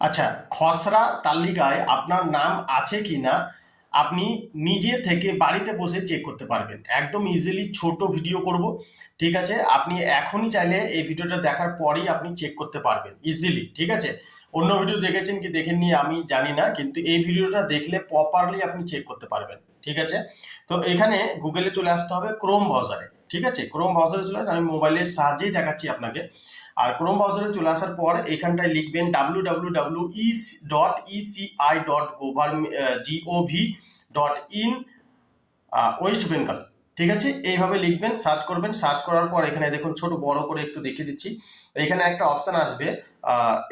আচ্ছা খসড়া তালিকায় আপনার নাম আছে কি না আপনি নিজে থেকে বাড়িতে বসে চেক করতে পারবেন। একদম ইজিলি ছোট ভিডিও করব, ঠিক আছে? আপনি এখনই চাইলে এই ভিডিওটা দেখার পরেই আপনি চেক করতে পারবেন ইজিলি ঠিক আছে? অন্য ভিডিও দেখেছেন কি, দেখেননি আমি জানি না, কিন্তু এই ভিডিওটা দেখলে প্রপারলি আপনি চেক করতে পারবেন, ঠিক আছে? তো এখানে গুগলে চলে আসতে হবে ক্রোম ব্রাউজারে ঠিক আছে? ক্রোম ব্রাউজারে চলে আসে আমি মোবাইলের সাহায্যেই দেখাচ্ছি আপনাকে। আর ক্রোম ব্রাউজারে চলে আসার পর এখানটায় লিখবেন W W W E dot ECI dot government GOV dot in West Bengal ঠিক আছে? এইভাবে লিখবেন সার্চ করবেন সার্চ করার পর এখানে দেখুন ছোট বড় করে একটু দেখিয়ে দিচ্ছি। এখানে একটা অপশান আসবে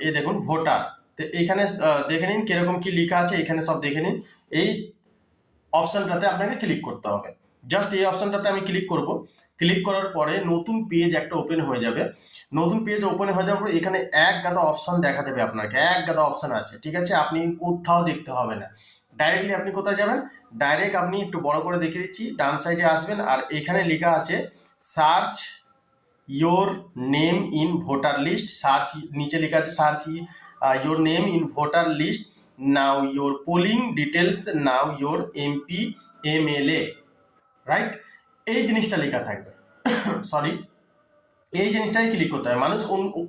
এ দেখুন ভোটার। তো এখানে দেখে নিন কীরকম কি লেখা আছে, এখানে সব দেখে নিন। এই অপশানটাতে আপনাকে ক্লিক করতে হবে। জাস্ট এই অপশানটাতে আমি ক্লিক করব। ক্লিক করার পরে নতুন পেজ একটা ওপেন হয়ে যাবে। নতুন পেজ ওপেন হয়ে যাওয়ার পর এখানে এক গাদা অপশন দেখা দেবে আপনাকে। এক গাদা অপশন আছে, ঠিক আছে? আপনি কোথাও দেখতে হবে না। ডাইরেক্টলি আপনি কোথায় যাবেন? ডাইরেক্ট আপনি একটু বড় করে দেখিয়ে দিচ্ছি। ডান সাইডে আসবেন আর এখানে লেখা আছে search your name in voter list search নিচে লেখা আছে search your name in voter list now your polling details now your MP MLA right এই জিনিসটা লেখা থাকবে। সরি এই জিনিসটাই ক্লিক করতে হবে। মানুষ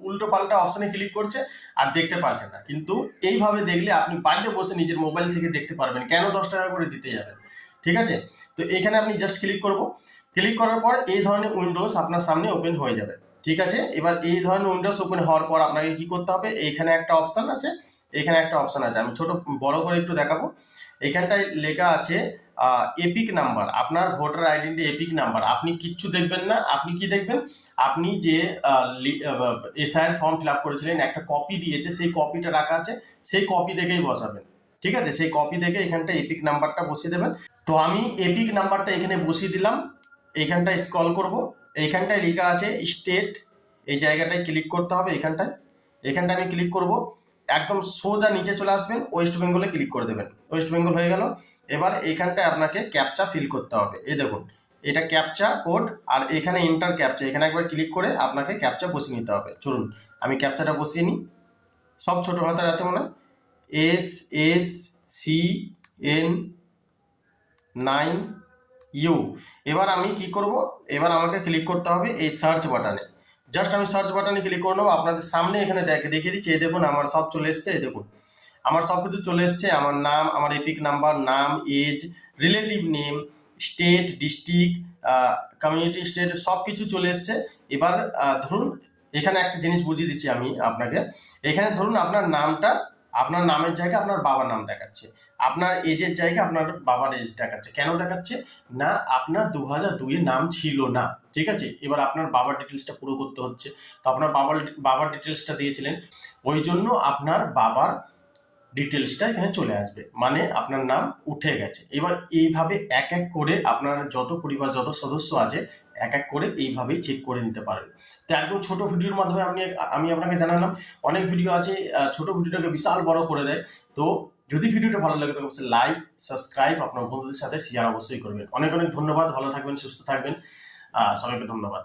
উল্টো পাল্টা অপশানে ক্লিক করছে আর দেখতে পারছে না। কিন্তু এইভাবে দেখলে আপনি বাড়িতে বসে নিজের মোবাইল থেকে দেখতে পারবেন কেন দশ টাকা করে দিতে যাবেন। ঠিক আছে? তো এখানে আপনি জাস্ট ক্লিক করব। ক্লিক করার পর এই ধরনের উইন্ডোজ আপনার সামনে ওপেন হয়ে যাবে। ঠিক আছে? এবার এই ধরনের উইন্ডোজ ওপেন হওয়ার পর আপনাকে কি করতে হবে? এইখানে একটা অপশান আছে। এখানে একটা অপশান আছে। আমি ছোট, বড় করে একটু দেখাবো। এখানটায় লেখা আছে এপিক নাম্বার আপনার ভোটার আইডেন্টি এপিক নাম্বার আপনি কিচ্ছু দেখবেন না, আপনি কি দেখবেন? আপনি যে এসআইয়ের ফর্ম ফিল আপ করেছিলেন, একটা কপি দিয়েছে, সেই কপিটা রাখা আছে, সেই কপি দেখেই বসাবেন। ঠিক আছে? সেই কপি দেখে এখানটা এপিক নাম্বারটা বসিয়ে দেবেন। তো আমি এপিক নাম্বারটা এখানে বসিয়ে দিলাম। এইখানটায় স্ক্রল করব। এইখানটায় লেখা আছে স্টেট এই জায়গাটায় ক্লিক করতে হবে এখানটায়। এখানটায় আমি ক্লিক করব। একদম সোজা নিচে চলে আসবেন ওয়েস্ট বেঙ্গলে ক্লিক করে দেবেন। ওয়েস্ট বেঙ্গল হয়ে গেল। এবার এখানটায় আপনাকে ক্যাপচা ফিল করতে হবে। এই দেখুন, এটা ক্যাপচা কোড আর এখানে ইন্টার ক্যাপচা এখানে একবার ক্লিক করে আপনাকে ক্যাপচা বসিয়ে নিতে হবে। চলুন, আমি ক্যাপচাটা বসিয়ে নিই। সব ছোটো হাতের আছে মনে S S C N nine U এবার আমি কি করব? এবার আমাকে ক্লিক করতে হবে এই সার্চ বাটনে জাস্ট আমি সার্চ বাটনে ক্লিক করে নেব। আপনাদের সামনে এখানে দেখে, দেখিয়ে দিচ্ছি। এই দেখুন, আমার সব চলে এসছে। এই দেখুন আমার সব কিছু চলে এসছে, আমার নাম, আমার এপিক নাম্বার, নাম, age, relative name, state, district community state সব কিছু চলে এসছে। এবার ধরুন, এখানে একটা জিনিস বুঝিয়ে দিচ্ছি আমি আপনাকে। এখানে ধরুন আপনার নামটা, আপনার নামের জায়গায় আপনার বাবার নাম দেখাচ্ছে। আপনার এজের জায়গায় আপনার বাবার এজ দেখাচ্ছে। কেন দেখাচ্ছে? না, আপনার দু হাজার দুইয়ের নাম ছিল না, ঠিক আছে? এবার আপনার বাবার ডিটেলসটা পুরো করতে হচ্ছে। তো আপনার বাবার বাবার ডিটেলসটা দিয়েছিলেন। ওই জন্য আপনার বাবার ডিটেলসটা এখানে চলে আসবে। মানে আপনার নাম উঠে গেছে। এবার এইভাবে এক এক করে আপনার যত পরিবার, যত সদস্য আছে, এক এক করে এইভাবেই চেক করে নিতে পারবেন তো একদম ছোট ভিডিওর মাধ্যমে আপনি আমি আপনাকে জানালাম, অনেক ভিডিও আছে ছোট ভিডিওটাকে বিশাল বড় করে দেয়। তো যদি ভিডিওটা ভালো লাগে, তবে অবশ্যই লাইক সাবস্ক্রাইব আপনার বন্ধুদের সাথে শেয়ার অবশ্যই করবেন। অনেক অনেক ধন্যবাদ, ভালো থাকবেন, সুস্থ থাকবেন। সবাইকে ধন্যবাদ।